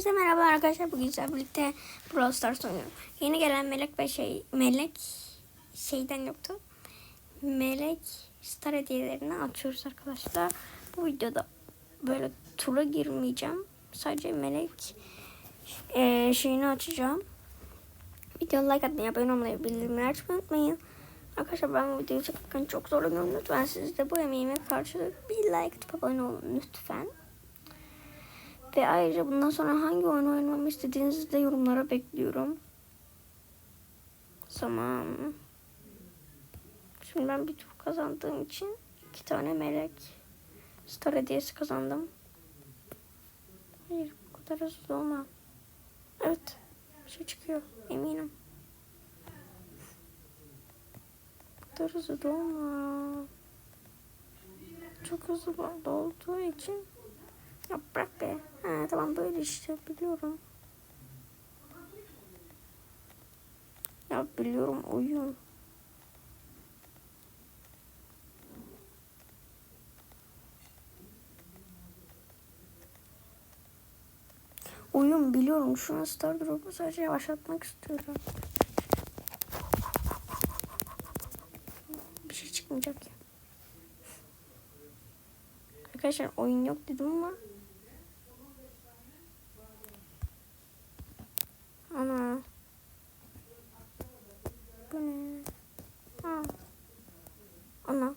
Hepinize merhaba arkadaşlar. Bugün sizlerle birlikte Brawl Stars oynuyorum. Yeni gelen Melek ve şey Melek şeyden yoktu. Melek Star hediyelerini açıyoruz arkadaşlar. Bu videoda böyle tura girmeyeceğim. Sadece Melek eee, şeyini açacağım. Videoya like atmayı, abone olmayı, bildirimleri açmayı unutmayın. Arkadaşlar ben bu videoyu çekerken çok zorlanıyorum. Lütfen siz de bu emeğime karşılık bir like atıp abone olun lütfen. Ve ayrıca bundan sonra hangi oyun oynamamı istediğinizi de yorumlara bekliyorum. Tamam. Şimdi ben bir tur kazandığım için iki tane melek star hediyesi kazandım. Hayır bu kadar hızlı olma. Evet. Bir şey çıkıyor eminim. Bu kadar hızlı dolma. Çok hızlı dolduğu için ya bırak be. Ha, tamam böyle işte biliyorum. Ya biliyorum oyun. Oyun biliyorum. Şu an Star Drop'u sadece yavaşlatmak istiyorum. Bir şey çıkmayacak ya. Arkadaşlar oyun yok dedim ama Ana. Bu ne? Ha. Ana.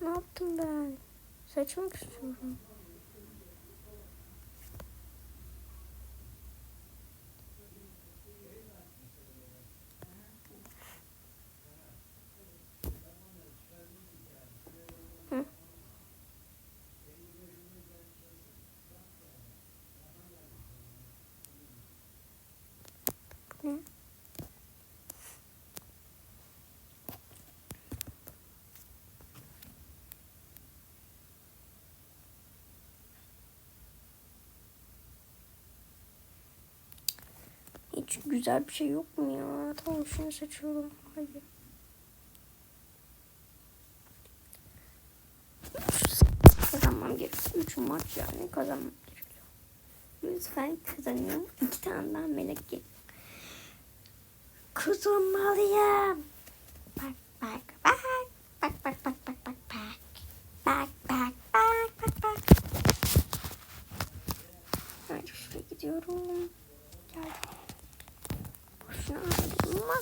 Ne yaptım ben? Seçmek istiyorum. Hı. Ne? Güzel bir şey yok mu ya? Tamam şunu seçiyorum. Hayır. Kazanmam gerekiyor. Üç maç yani kazanmam gerekiyor. Lütfen kazanıyorum. İki tane daha melek gel. Kazanmalıyım. Bak bak. Bak bak bak bak bak bak. Bak bak bak bak bak. Hayır şuraya gidiyorum. Gel. Boşuna aradım ama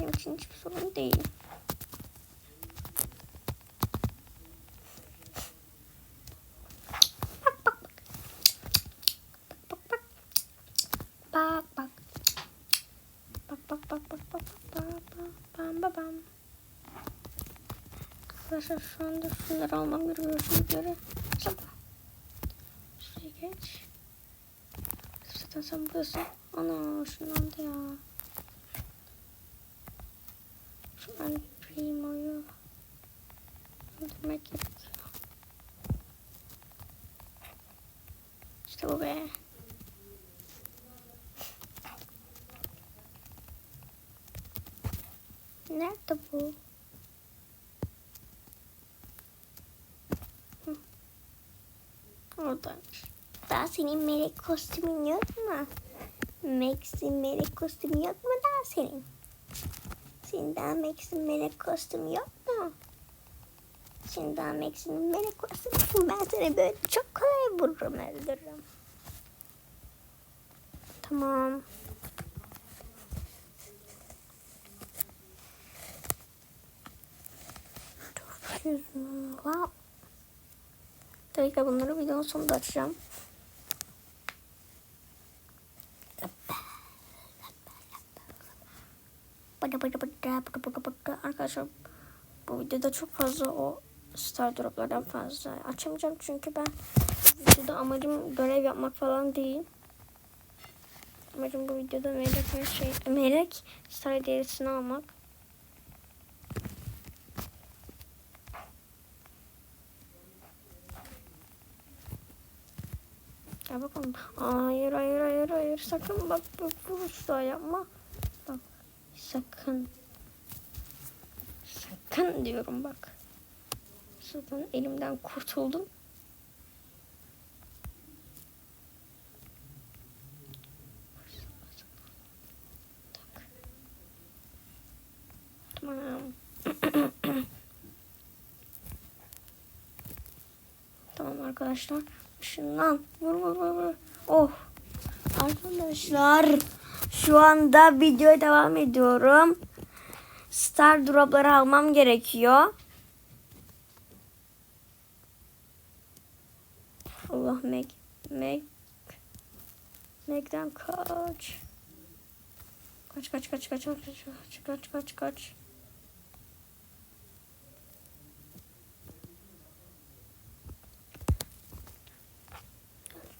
benim için hiçbir sorun değil. Bak bak. Bak bak bak bak bak bak bak bam bam bam. Arkadaşlar şu anda şunları almam gerekiyor. Şunları sabah. Şuraya geç. Zaten sen buradasın. Ana şundan da ya. Şu an Primo'yu öldürmek gerekiyor. İşte bu be. Nerede bu? Hı. Oradaymış. Daha senin melek kostümün yok mu? Max'in melek kostümü yok mu daha senin? Senin daha Max'in melek kostümü yok mu? Senin daha Max'in melek kostümü yok mu? Ben seni böyle çok kolay vururum öldürürüm. Tamam. Wow. Tabii ki bunları videonun sonunda açacağım. Arkadaşlar bu videoda çok fazla o star droplardan fazla açamayacağım çünkü ben videoda amacım görev yapmak falan değil. Amacım bu videoda melek ve şey melek star hediyesini almak. Gel bakalım. Hayır hayır hayır hayır sakın bak bu bu yapma. Bak sakın. Sakın diyorum bak. Zaten elimden kurtuldum. Tamam. tamam arkadaşlar. Şundan vur vur vur. Oh. Arkadaşlar şu anda videoya devam ediyorum. Star dropları almam gerekiyor. Allah Meg Meg Meg'den kaç. Kaç kaç kaç kaç kaç kaç kaç kaç kaç.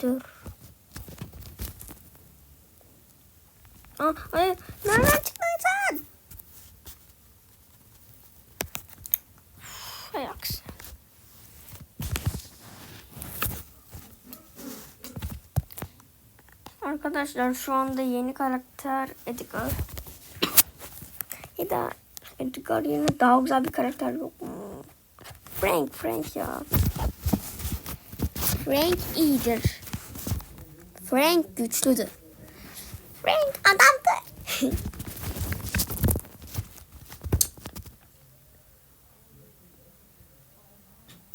Dur. Aa, hayır. Nereden çıktın sen? Hay aksi. Arkadaşlar şu anda yeni karakter Edgar. Da Edgar yerine daha güzel bir karakter yok mu? Frank, Frank ya. Frank iyidir. Frank güçlüdür. Frank adamdı.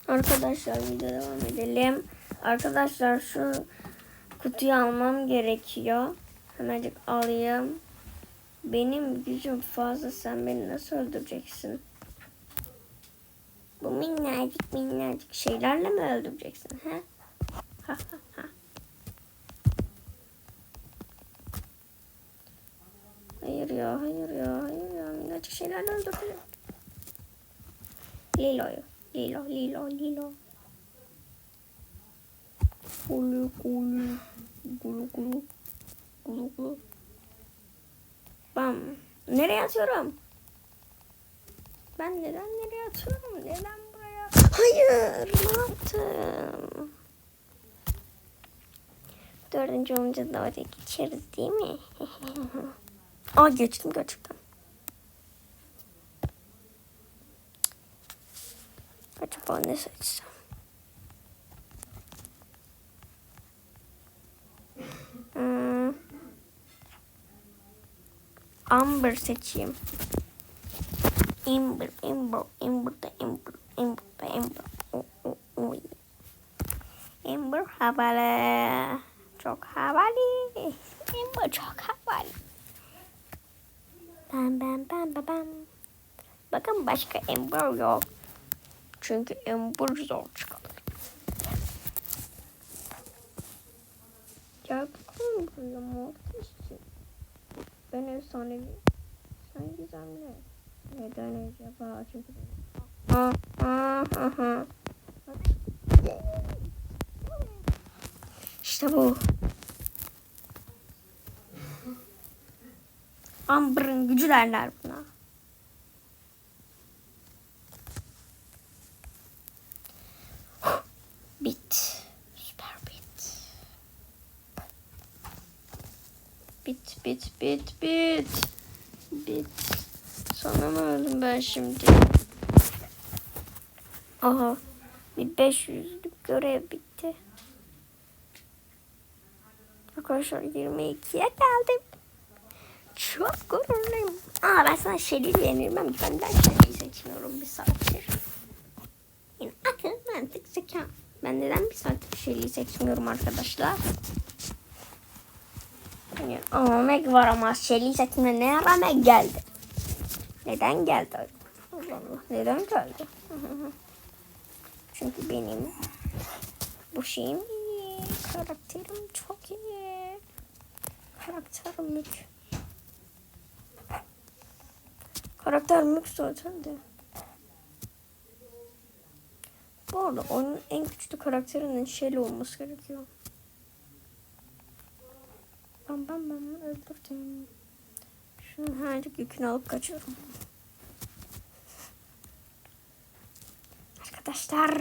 Arkadaşlar video devam edelim. Arkadaşlar şu kutuyu almam gerekiyor. Hemencik alayım. Benim gücüm fazla sen beni nasıl öldüreceksin? Bu minnacık minnacık şeylerle mi öldüreceksin? He? Ha ha ha. Hayır ya, hayır ya, hayır ya. Minnacık şeylerle öldürüyor. Lilo'yu. Lilo, Lilo, Lilo. Gulu, gulu. Gulu, gulu. Gulu, gulu. Bam. Nereye atıyorum? Ben neden nereye atıyorum? Neden buraya? Hayır, ne yaptım? Dördüncü olunca da oraya geçeriz değil mi? Aa geçtim gerçekten. Acaba ne seçsem? Hmm. Amber seçeyim. Amber, Amber, Amber da Amber, Amber da Amber. Amber havalı. Çok havalı. Amber çok havalı. Bam bam bam bam bam. Bakın başka Amber yok. Çünkü Amber zor çıkar. Gel bakalım buraya Mortis'in. Ben efsanevi. Sen gizemli. Neden acaba? Çünkü Ha ha ha ha. İşte bu. Amber'ın gücü derler buna. Bit. Süper bit. Bit bit bit bit. Sana mı öldüm ben şimdi? Aha. Bir 500'lük görev bitti. Arkadaşlar 22'ye geldim. Çok gururluyum. Aa ben sana Şeli'yi yenilmem. Benden Şeli'yi seçmiyorum bir saattir. Yine akıl, mantık, zeka. Ben neden bir saattir Şeli'yi seçmiyorum arkadaşlar? Ama Meg var ama Şeli'yi seçmeye ne ara Meg geldi? Neden geldi? Allah. Neden geldi? Çünkü benim bu şeyim iyi. Karakterim çok iyi. Karakterim mük. Karakter mük zaten de. Bu arada onun en güçlü karakterinin Shelly olması gerekiyor. Bam bam bam öldürdüm. Şunun hercik yükünü alıp kaçıyorum. Arkadaşlar.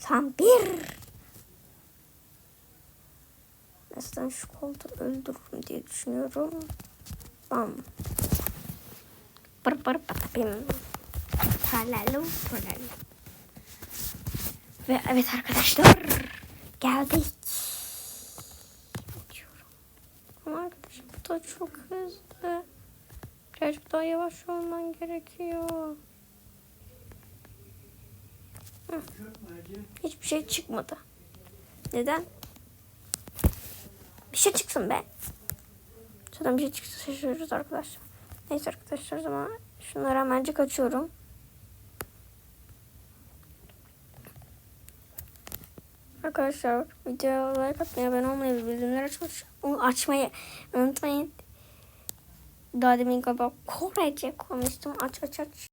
Tam bir. Aslında şu koltuğu öldürürüm diye düşünüyorum. Bam. Pır pır patapim. Tralalu tralalu. Ve evet arkadaşlar geldik. Açıyorum. Ama arkadaşlar bu da çok hızlı. Birazcık daha yavaş olman gerekiyor. Hı. Hiçbir şey çıkmadı. Neden? Bir şey çıksın be. Zaten bir şey çıksa şaşırırız arkadaşlar. Neyse arkadaşlar zaman şunları hemencik açıyorum. Arkadaşlar videoya like atmayı, abone olmayı bildirimleri açmış, açmayı unutmayın. Daha demin galiba Korece konuştum. Aç aç aç.